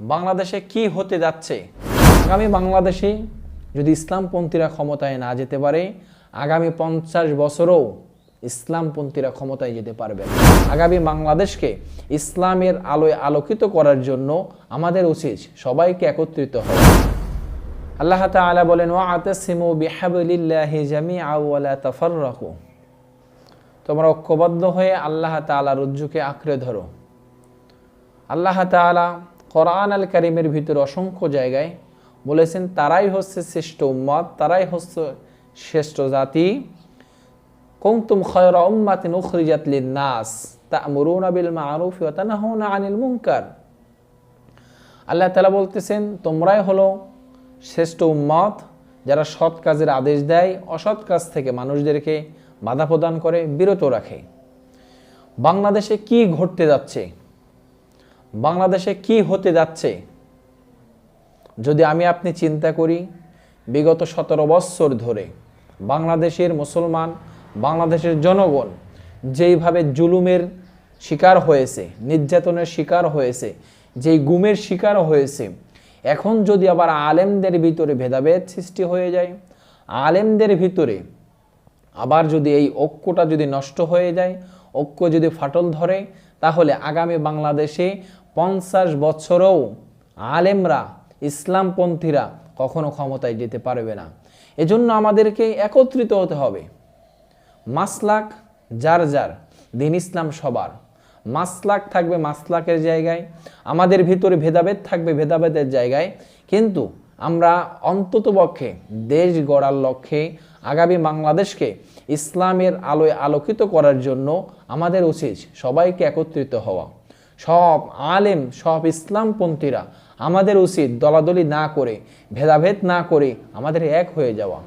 বাংলাদেশে কি হতে যাচ্ছে? আগামী বাংলাদেশে যদি ইসলামপন্থীরা ক্ষমতায় না যেতে পারে, আগামী পঞ্চাশ বছরও ইসলামপন্থীরা ক্ষমতায় যেতে পারবে আগামী বাংলাদেশকে ইসলামের আলোয় আলোকিত করার জন্য আমাদের উচিত সবাইকে একত্রিত হওয়া। আল্লাহ তাআলা বলেন ওয়া আতাসিমু তাফাররাকু। তোমরা ঐক্যবদ্ধ হয়ে আল্লাহ তাআলা রজ্জুকে আঁকড়ে ধরো। আল্লাহ তাআলা কোরআন আল কারিমের ভিতরে অসংখ্য জায়গায় বলেছেন, তারাই হচ্ছে শ্রেষ্ঠ উম্মত তারাই হচ্ছে শ্রেষ্ঠ জাতি। কুনতুম খায়রা উম্মাতিন উখরিজাত লিন-নাস, তা'মুরুনা বিল মা'রুফ ওয়া তানহাউনা আনিল মুনকার। আল্লাহ তাআলা বলতেছেন, তোমরাই হলো শ্রেষ্ঠ উম্মত যারা সৎ কাজের আদেশ দেয়, অসৎ কাজ থেকে মানুষদেরকে বাধা প্রদান করে, বিরত রাখে। বাংলাদেশে কি ঘটতে যাচ্ছে? বাংলাদেশে কি হতে যাচ্ছে? যদি আমি আপনি চিন্তা করি, বিগত সতেরো বৎসর ধরে বাংলাদেশের মুসলমান, বাংলাদেশের জনগণ যেইভাবে জুলুমের শিকার হয়েছে, নির্যাতনের শিকার হয়েছে, যেই গুমের শিকার হয়েছে, এখন যদি আবার আলেমদের ভিতরে ভেদাভেদ সৃষ্টি হয়ে যায়, আলেমদের ভিতরে আবার যদি এই ঐক্যটা যদি নষ্ট হয়ে যায়, ঐক্য যদি ফাটল ধরে, তাহলে আগামী বাংলাদেশে পঞ্চাশ বছরেও আলেমরা, ইসলামপন্থীরা কখনো ক্ষমতায় যেতে পারবে না। এজন্য আমাদেরকে একত্রিত হতে হবে। মাসলাক যার যার, দিন ইসলাম সবার। মাসলাক থাকবে মাসলাকের জায়গায়, আমাদের ভিতরে ভেদাভেদ থাকবে ভেদাভেদের জায়গায়। কিন্তু আমরা অন্ততপক্ষে দেশ গড়ার লক্ষ্যে, আগামী বাংলাদেশকে ইসলামের আলোয় আলোকিত করার জন্য আমাদের উচিত সবাইকে একত্রিত হওয়া। সব আলেম, সব ইসলামপন্থীরা আমাদের উচিত দলাদলি না করে, ভেদাভেদ না করে আমাদের এক হয়ে যাওয়া,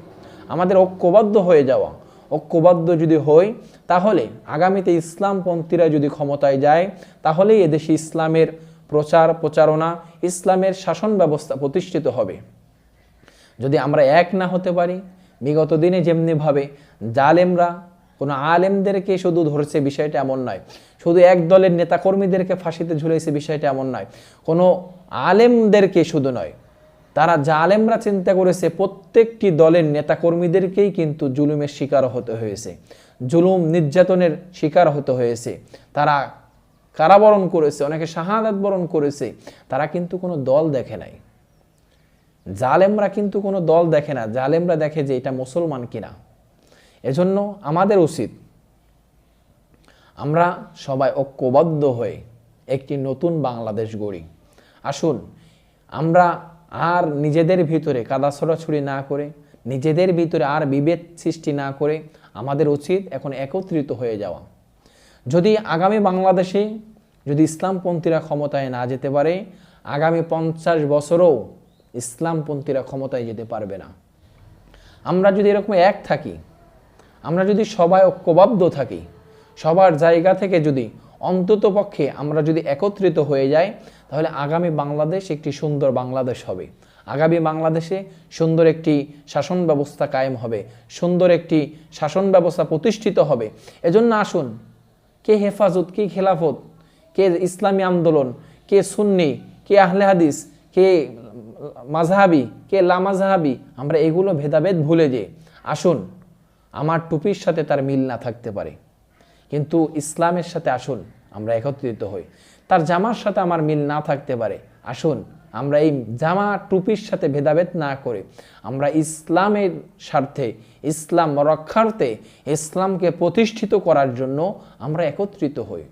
আমাদের ঐক্যবদ্ধ হয়ে যাওয়া। ঐক্যবদ্ধ যদি হই, তাহলে আগামীতে ইসলামপন্থীরা যদি ক্ষমতায় যায়, তাহলেই এদেশে ইসলামের প্রচার প্রচারণা, ইসলামের শাসন ব্যবস্থা প্রতিষ্ঠিত হবে। যদি আমরা এক না হতে পারি, বিগত দিনে যেমনিভাবে জালেমরা কোনো আলেমদেরকে শুধু ধরছে বিষয়টা এমন নয়। শুধু এক দলের নেতাকর্মীদেরকে ফাঁসিতে ঝুলাইছে বিষয়টা এমন নয়। কোনো আলেমদেরকে শুধু নয়, তারা জালেমরা চিন্তা করেছে প্রত্যেকটি দলের নেতাকর্মীদেরকেই কিন্তু জুলুমের শিকার হতে হয়েছে। জুলুম নির্যাতনের শিকার হতে হয়েছে। তারা কারাবরণ করেছে, অনেকে শাহাদাত বরণ করেছে। তারা কিন্তু কোনো দল দেখে নাই। জালেমরা কিন্তু কোনো দল দেখে না। জালেমরা দেখে যে এটা মুসলমান কিনা। এজন্য আমাদের উচিত আমরা সবাই ঐক্যবদ্ধ হয়ে একটি নতুন বাংলাদেশ গড়ি। আসুন, আমরা আর নিজেদের ভিতরে কাদা ছড়াছড়ি না করে, নিজেদের ভিতরে আর বিভেদ সৃষ্টি না করে আমাদের উচিত এখন একত্রিত হয়ে যাওয়া। যদি আগামী বাংলাদেশে যদি ইসলামপন্থীরা ক্ষমতায় না যেতে পারে, আগামী পঞ্চাশ বছরও ইসলামপন্থীরা ক্ষমতায় যেতে পারবে না। আমরা যদি এরকম এক থাকি আমরা যদি সবাই ঐক্যবদ্ধ থাকি, সবার জায়গা থেকে যদি অন্তত পক্ষে আমরা যদি একত্রিত হয়ে যাই, তাহলে আগামী বাংলাদেশ একটি সুন্দর বাংলাদেশ হবে। আগামী বাংলাদেশে সুন্দর একটি শাসন ব্যবস্থা কায়েম হবে, সুন্দর একটি শাসন ব্যবস্থা প্রতিষ্ঠিত হবে। এজন্য আসুন, কে হেফাজত, কে খেলাফত, কে ইসলামী আন্দোলন, কে সুন্নি, কে আহলে হাদিস, কে মাঝহাবি কে লামাজহাবি আমরা এগুলো ভেদাভেদ ভুলে যে আসুন আমার টুপির সাথে তার মিল না থাকতে পারে। কিন্তু ইসলামের সাথে আসুন, আমরা একত্রিত হই। তার জামার সাথে আমার মিল না থাকতে পারে। আসুন, আমরা এই জামা, টুপির সাথে ভেদাভেদ না করে, আমরা ইসলামের স্বার্থে, ইসলাম রক্ষার্থে, ইসলামকে প্রতিষ্ঠিত করার জন্য আমরা একত্রিত হই।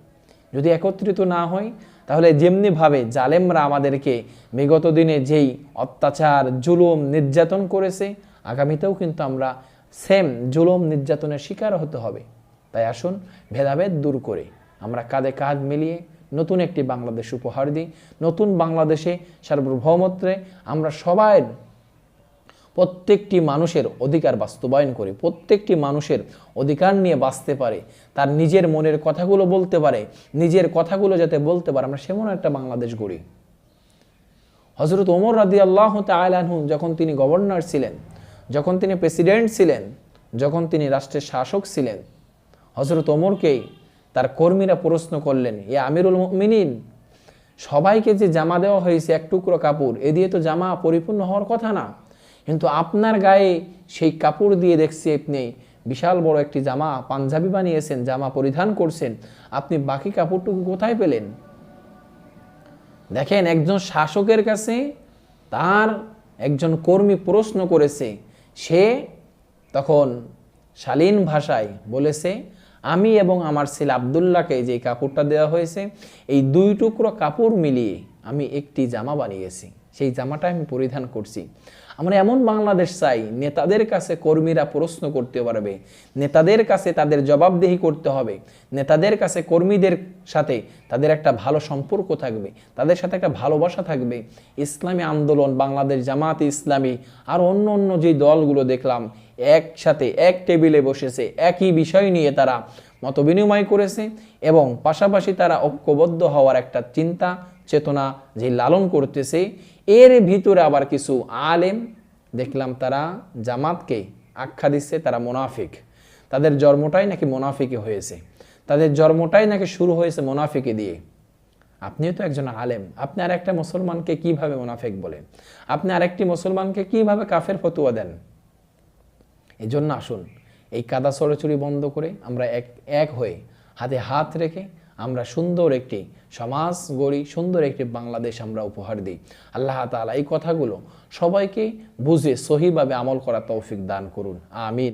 যদি একত্রিত না হই, তাহলে যেমনিভাবে জালেমরা আমাদেরকে বিগত দিনে যেই অত্যাচার, জুলুম, নির্যাতন করেছে, আগামীতেও কিন্তু আমরা সেম জুলুম নির্যাতনের শিকার হতে হবে। তাই আসুন ভেদাভেদ দূর করে। আমরা কাঁধে কাঁধ মিলিয়ে নতুন একটি বাংলাদেশ উপহার দিই। নতুন বাংলাদেশে সার্বভৌমত্বে আমরা সবাই প্রত্যেকটি মানুষের অধিকার বাস্তবায়ন করি। প্রত্যেকটি মানুষের অধিকার নিয়ে বাঁচতে পারে। তার নিজের মনের কথাগুলো বলতে পারে। নিজের কথাগুলো যাতে বলতে পারে। আমরা সেমন একটা বাংলাদেশ গড়ি। হজরত ওমর রাদি আল্লাহ তালাহু যখন তিনি গভর্নর ছিলেন যখন তিনি প্রেসিডেন্ট ছিলেন, যখন তিনি রাষ্ট্রের শাসক ছিলেন হজরত ওমরকেই তার কর্মীরা প্রশ্ন করলেন, এ আমিরুল মিনিন সবাইকে যে জামা দেওয়া হয়েছে এক টুকরো কাপড়, এ দিয়ে তো জামা পরিপূর্ণ হওয়ার কথা না। কিন্তু আপনার গায়ে সেই কাপড় দিয়ে দেখছি আপনি বিশাল বড় একটি জামা পাঞ্জাবি বানিয়েছেন, জামা পরিধান করছেন, আপনি বাকি কাপড়টুকু কোথায় পেলেন? দেখেন, একজন শাসকের কাছে তার একজন কর্মী প্রশ্ন করেছে সে তখন শালীন ভাষায় বলেছে, আমি এবং আমার ছেলে আবদুল্লাহকে যে কাপড়টা দেওয়া হয়েছে, এই দুই টুকরো কাপড় মিলিয়ে আমি একটি জামা বানিয়েছি। সেই জামাটা আমি পরিধান করছি। আমরা এমন বাংলাদেশ চাই, নেতাদের কাছে কর্মীরা প্রশ্ন করতে পারবে, নেতাদের কাছে তাদের জবাবদেহি করতে হবে, নেতাদের কাছে কর্মীদের সাথে তাদের একটা ভালো সম্পর্ক থাকবে, তাদের সাথে একটা ভালোবাসা থাকবে। ইসলামী আন্দোলন, বাংলাদেশ জামাত ইসলামী, আর অন্য অন্য যে দলগুলো দেখলাম, একসাথে এক টেবিলে বসেছে, একই বিষয় নিয়ে তারা মত বিনিময় করেছে এবং পাশাপাশি তারা ঐক্যবদ্ধ হওয়ার একটা চিন্তা চেতনা যে লালন করতেছে, এর ভিতরে আবার কিছু আলেম, দেখলাম তারা জামাতকে আখ্যা দিচ্ছে, তারা মোনাফিক। তাদের জন্মটাই নাকি মোনাফিকে হয়েছে। তাদের জন্মটাই নাকি শুরু হয়েছে মোনাফিকে দিয়ে। আপনিও তো একজন আলেম। আপনি আর একটা মুসলমানকে কীভাবে মোনাফিক বলেন আপনি আরেকটি মুসলমানকে কীভাবে কাফের ফতুয়া দেন? এই জন্য আসুন, এই কাদা ছড়াছড়ি বন্ধ করে আমরা এক এক হয়ে হাতে হাত রেখে আমরা সুন্দর একটি সমাজ গড়ি, সুন্দর একটি বাংলাদেশ আমরা উপহার দিই। আল্লাহ তালা এই কথাগুলো সবাইকে বুঝে সহিভাবে আমল করা তৌফিক দান করুন। আমিন।